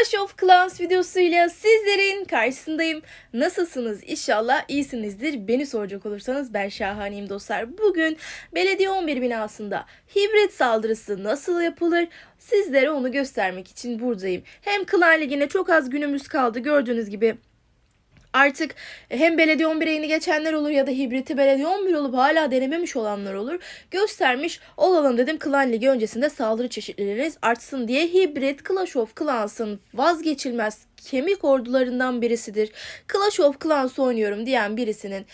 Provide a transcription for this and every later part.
Clash of Clans videosuyla sizlerin karşısındayım. Nasılsınız? İnşallah iyisinizdir. Beni soracak olursanız ben şahaneyim dostlar. Bugün belediye 11 binasında hibrit saldırısı nasıl yapılır? Sizlere onu göstermek için buradayım. Hem Klan Ligi'ne çok az günümüz kaldı. Gördüğünüz gibi Artık hem belediye 11'e yeni geçenler olur ya da hibriti belediye 11 olup hala denememiş olanlar olur. Göstermiş olalım dedim Klan Ligi öncesinde saldırı çeşitleriniz artsın diye hibrit Clash of Clans'ın vazgeçilmez kemik ordularından birisidir. Clash of Clans oynuyorum diyen birisinin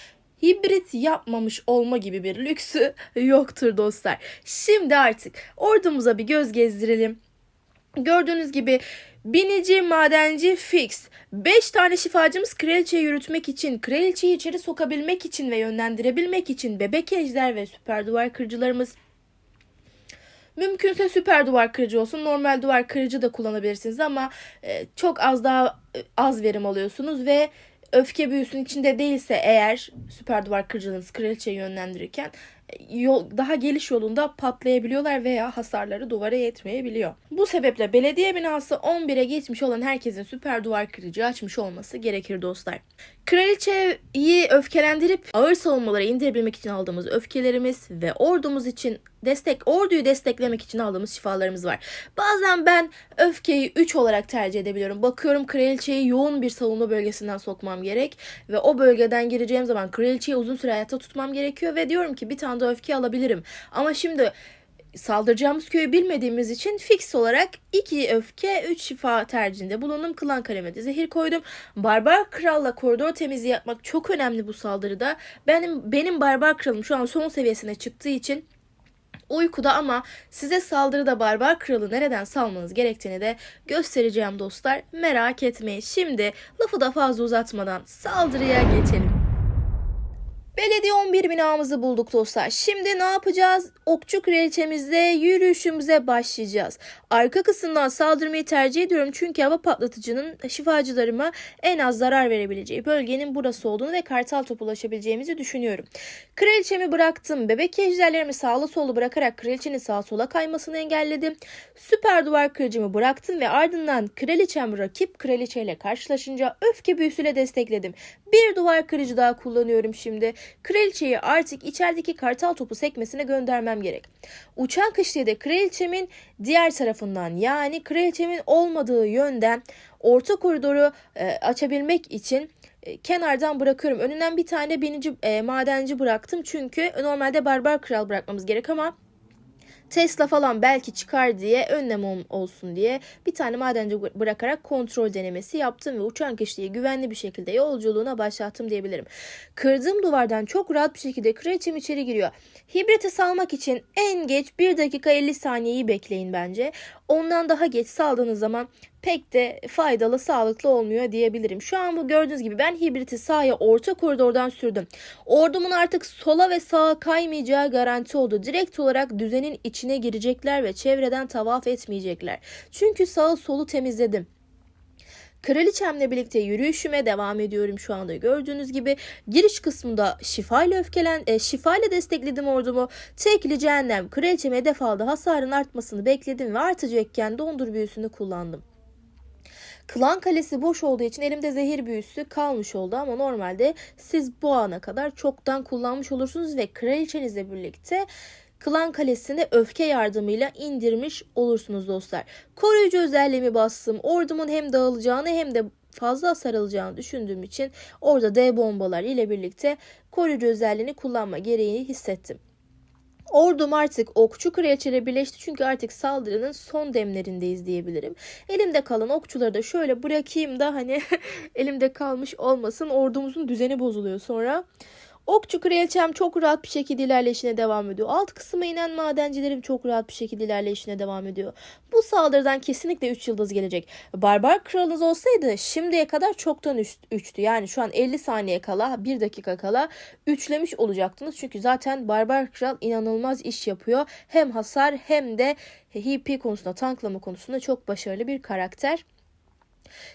hibrit yapmamış olma gibi bir lüksü yoktur dostlar. Şimdi artık ordumuza bir göz gezdirelim. Gördüğünüz gibi binici, madenci fix. 5 tane şifacımız kraliçeyi yürütmek için, kraliçeyi içeri sokabilmek için ve yönlendirebilmek için bebek ejder ve süper duvar kırıcılarımız Mümkünse süper duvar kırıcı olsun. Normal duvar kırıcı da kullanabilirsiniz ama e, çok az daha e, az verim alıyorsunuz ve öfke büyüsünün içinde değilse eğer süper duvar kırıcınız kraliçeyi yönlendirirken yol, daha geliş yolunda patlayabiliyorlar veya hasarları duvara yetmeyebiliyor. Bu sebeple belediye binası 11'e geçmiş olan herkesin süper duvar kırıcı açmış olması gerekir dostlar. Kraliçeyi öfkelendirip ağır savunmalara indirebilmek için aldığımız öfkelerimiz ve ordumuz için destek orduyu desteklemek için aldığımız şifalarımız var. Bazen ben öfkeyi 3 olarak tercih edebiliyorum. Bakıyorum kraliçeyi yoğun bir savunma bölgesinden sokmam gerek ve o bölgeden gireceğim zaman kraliçeyi uzun süre hayatta tutmam gerekiyor ve diyorum ki bir tane de öfke alabilirim. Ama şimdi saldıracağımız köyü bilmediğimiz için fix olarak 2 öfke 3 şifa tercihinde bulundum. Klan kaleme de zehir koydum. Barbar kralla koridor temizliği yapmak çok önemli bu saldırıda. Benim benim barbar kralım şu an son seviyesine çıktığı için uykuda ama size saldırıda barbar kralı nereden salmanız gerektiğini de göstereceğim dostlar. Merak etmeyin. Şimdi lafı da fazla uzatmadan saldırıya geçelim. Belediye 11 binamızı bulduk dostlar. Şimdi ne yapacağız? Okçu kraliçemizle yürüyüşümüze başlayacağız. Arka kısımdan saldırmayı tercih ediyorum çünkü hava patlatıcının şifacılarıma en az zarar verebileceği bölgenin burası olduğunu ve kartal topu ulaşabileceğimizi düşünüyorum. Kraliçemi bıraktım. Bebek ejderlerimi sağlı sollu bırakarak kraliçenin sağa sola kaymasını engelledim. Süper duvar kırıcımı bıraktım ve ardından kraliçem rakip kraliçeyle karşılaşınca öfke büyüsüyle destekledim. Bir duvar kırıcı daha kullanıyorum şimdi. Kraliçeyi artık içerideki kartal topu sekmesine göndermem gerek. Uçan kışlayı da kraliçemin diğer tarafından yani kraliçemin olmadığı yönden orta koridoru e, açabilmek için e, kenardan bırakıyorum. Önünden bir tane binici e, madenci bıraktım çünkü normalde barbar kral bırakmamız gerek ama Tesla falan belki çıkar diye önlem olsun diye bir tane madenci bırakarak kontrol denemesi yaptım ve uçan kişiyi güvenli bir şekilde yolculuğuna başlattım diyebilirim. Kırdığım duvardan çok rahat bir şekilde kraliçem içeri giriyor. Hibriti salmak için en geç 1 dakika 50 saniyeyi bekleyin bence. Ondan daha geç saldığınız zaman pek de faydalı, sağlıklı olmuyor diyebilirim. Şu an bu gördüğünüz gibi ben hibriti sağa orta koridordan sürdüm. Ordumun artık sola ve sağa kaymayacağı garanti oldu. Direkt olarak düzenin içine girecekler ve çevreden tavaf etmeyecekler. Çünkü sağı solu temizledim. Kraliçemle birlikte yürüyüşüme devam ediyorum şu anda gördüğünüz gibi. Giriş kısmında şifayla öfkelen, e, şifayla destekledim ordumu. Tekli cehennem kraliçeme hedef aldı. Hasarın artmasını bekledim ve artacakken dondur büyüsünü kullandım. Klan kalesi boş olduğu için elimde zehir büyüsü kalmış oldu ama normalde siz bu ana kadar çoktan kullanmış olursunuz ve kraliçenizle birlikte Klan Kalesi'ni öfke yardımıyla indirmiş olursunuz dostlar. Koruyucu özelliğimi bastım. Ordumun hem dağılacağını hem de fazla sarılacağını düşündüğüm için orada D bombalar ile birlikte koruyucu özelliğini kullanma gereğini hissettim. Ordum artık okçu kraliçeyle birleşti çünkü artık saldırının son demlerindeyiz diyebilirim. Elimde kalan okçuları da şöyle bırakayım da hani elimde kalmış olmasın ordumuzun düzeni bozuluyor sonra. Okçu kraliçem çok rahat bir şekilde ilerleyişine devam ediyor. Alt kısma inen madencilerim çok rahat bir şekilde ilerleyişine devam ediyor. Bu saldırıdan kesinlikle 3 yıldız gelecek. Barbar kralınız olsaydı şimdiye kadar çoktan 3'tü. Yani şu an 50 saniye kala 1 dakika kala üçlemiş olacaktınız. Çünkü zaten barbar kral inanılmaz iş yapıyor. Hem hasar hem de HP konusunda tanklama konusunda çok başarılı bir karakter.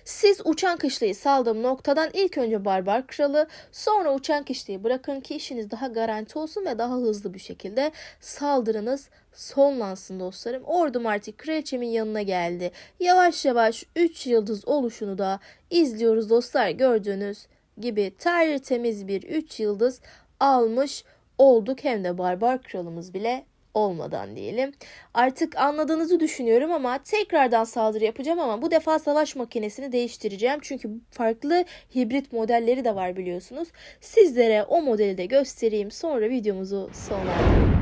Siz uçan kışlayı saldığım noktadan ilk önce barbar kralı sonra uçan kışlayı bırakın ki işiniz daha garanti olsun ve daha hızlı bir şekilde saldırınız sonlansın dostlarım. Ordum artık kraliçemin yanına geldi. Yavaş yavaş 3 yıldız oluşunu da izliyoruz dostlar. Gördüğünüz gibi tertemiz bir 3 yıldız almış olduk. Hem de barbar kralımız bile olmadan diyelim. Artık anladığınızı düşünüyorum ama tekrardan saldırı yapacağım ama bu defa savaş makinesini değiştireceğim. Çünkü farklı hibrit modelleri de var biliyorsunuz. Sizlere o modeli de göstereyim sonra videomuzu sonlandırayım.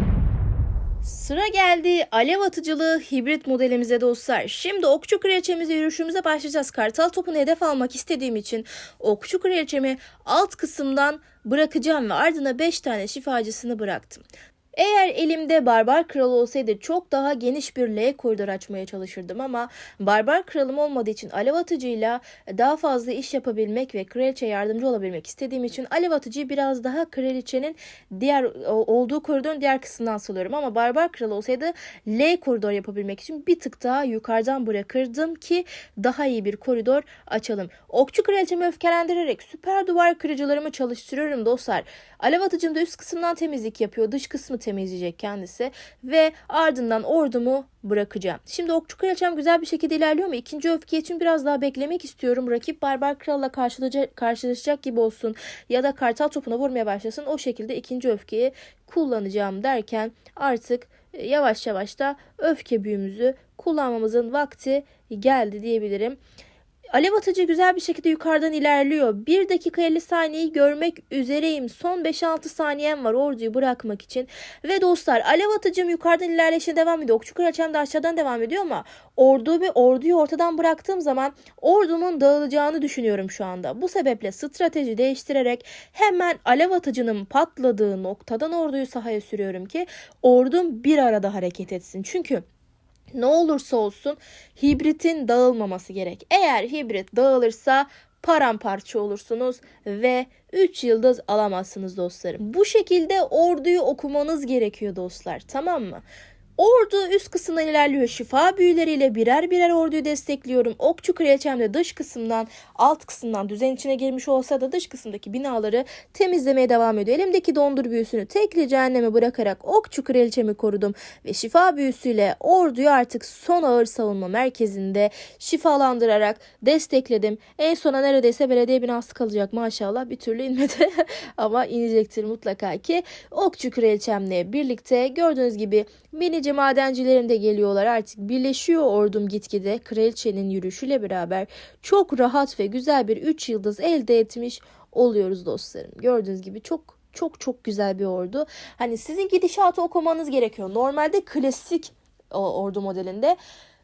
Sıra geldi alev atıcılı hibrit modelimize dostlar. Şimdi okçu kraliçemize yürüyüşümüze başlayacağız. Kartal topunu hedef almak istediğim için okçu kraliçemi alt kısımdan bırakacağım ve ardına 5 tane şifacısını bıraktım. Eğer elimde barbar kral olsaydı çok daha geniş bir L koridor açmaya çalışırdım ama barbar kralım olmadığı için alev atıcıyla daha fazla iş yapabilmek ve kraliçe yardımcı olabilmek istediğim için alev atıcıyı biraz daha kraliçenin diğer olduğu koridorun diğer kısmından salıyorum ama barbar kral olsaydı L koridor yapabilmek için bir tık daha yukarıdan bırakırdım ki daha iyi bir koridor açalım. Okçu kraliçemi öfkelendirerek süper duvar kırıcılarımı çalıştırıyorum dostlar. Alev atıcım da üst kısımdan temizlik yapıyor. Dış kısmı temizleyecek kendisi. Ve ardından ordumu bırakacağım. Şimdi okçu kraliçem güzel bir şekilde ilerliyor ama ikinci öfke için biraz daha beklemek istiyorum. Rakip barbar kralla karşılaşacak, gibi olsun ya da kartal topuna vurmaya başlasın. O şekilde ikinci öfkeyi kullanacağım derken artık yavaş yavaş da öfke büyümüzü kullanmamızın vakti geldi diyebilirim. Alev atıcı güzel bir şekilde yukarıdan ilerliyor. 1 dakika 50 saniyeyi görmek üzereyim. Son 5-6 saniyem var orduyu bırakmak için. Ve dostlar alev atıcım yukarıdan ilerleyişine devam ediyor. Okçu kraliçem de aşağıdan devam ediyor ama ordu ve orduyu ortadan bıraktığım zaman ordumun dağılacağını düşünüyorum şu anda. Bu sebeple strateji değiştirerek hemen alev atıcının patladığı noktadan orduyu sahaya sürüyorum ki ordum bir arada hareket etsin. Çünkü ne olursa olsun hibritin dağılmaması gerek. Eğer hibrit dağılırsa paramparça olursunuz ve 3 yıldız alamazsınız dostlarım. Bu şekilde orduyu okumanız gerekiyor dostlar tamam mı? Ordu üst kısımdan ilerliyor. Şifa büyüleriyle birer birer orduyu destekliyorum. Okçu kraliçem dış kısımdan alt kısımdan düzen içine girmiş olsa da dış kısımdaki binaları temizlemeye devam ediyor. Elimdeki dondur büyüsünü tekli cehenneme bırakarak okçu kraliçemi korudum. Ve şifa büyüsüyle orduyu artık son ağır savunma merkezinde şifalandırarak destekledim. En sona neredeyse belediye binası kalacak maşallah bir türlü inmedi. Ama inecektir mutlaka ki. Okçu kraliçemle birlikte gördüğünüz gibi minici madencilerim de geliyorlar artık birleşiyor ordum gitgide kraliçenin yürüyüşüyle beraber çok rahat ve güzel bir 3 yıldız elde etmiş oluyoruz dostlarım. Gördüğünüz gibi çok çok çok güzel bir ordu. Hani sizin gidişatı okumanız gerekiyor. Normalde klasik ordu modelinde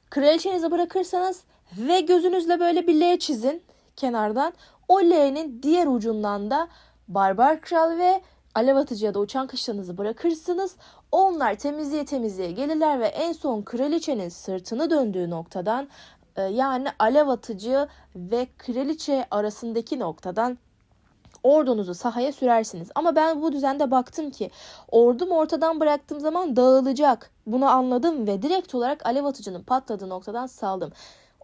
kraliçenizi bırakırsanız ve gözünüzle böyle bir L çizin kenardan. O L'nin diğer ucundan da barbar kral ve alev atıcıya da uçan kışlarınızı bırakırsınız. Onlar temizliğe temizliğe gelirler ve en son kraliçenin sırtını döndüğü noktadan e, yani alev atıcı ve kraliçe arasındaki noktadan ordunuzu sahaya sürersiniz. Ama ben bu düzende baktım ki ordum ortadan bıraktığım zaman dağılacak. Bunu anladım ve direkt olarak alev atıcının patladığı noktadan saldım.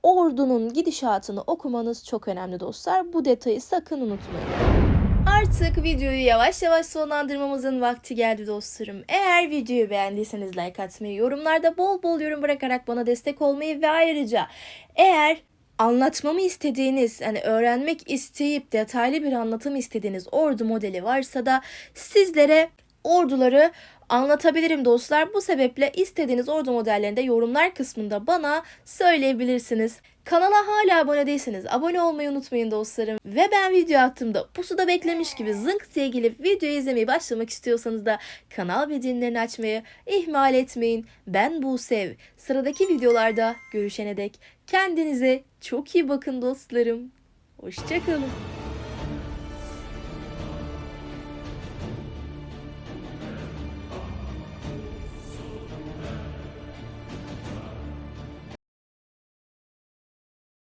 Ordunun gidişatını okumanız çok önemli dostlar. Bu detayı sakın unutmayın. Artık videoyu yavaş yavaş sonlandırmamızın vakti geldi dostlarım. Eğer videoyu beğendiyseniz like atmayı, yorumlarda bol bol yorum bırakarak bana destek olmayı ve ayrıca eğer anlatmamı istediğiniz, hani öğrenmek isteyip detaylı bir anlatım istediğiniz ordu modeli varsa da sizlere orduları anlatabilirim dostlar. Bu sebeple istediğiniz ordu modellerinde yorumlar kısmında bana söyleyebilirsiniz. Kanala hala abone değilseniz abone olmayı unutmayın dostlarım. Ve ben video attığımda pusuda beklemiş gibi zınk diye gelip videoyu izlemeye başlamak istiyorsanız da kanal bildirimlerini açmayı ihmal etmeyin. Ben Busev. Sıradaki videolarda görüşene dek kendinize çok iyi bakın dostlarım. Hoşçakalın.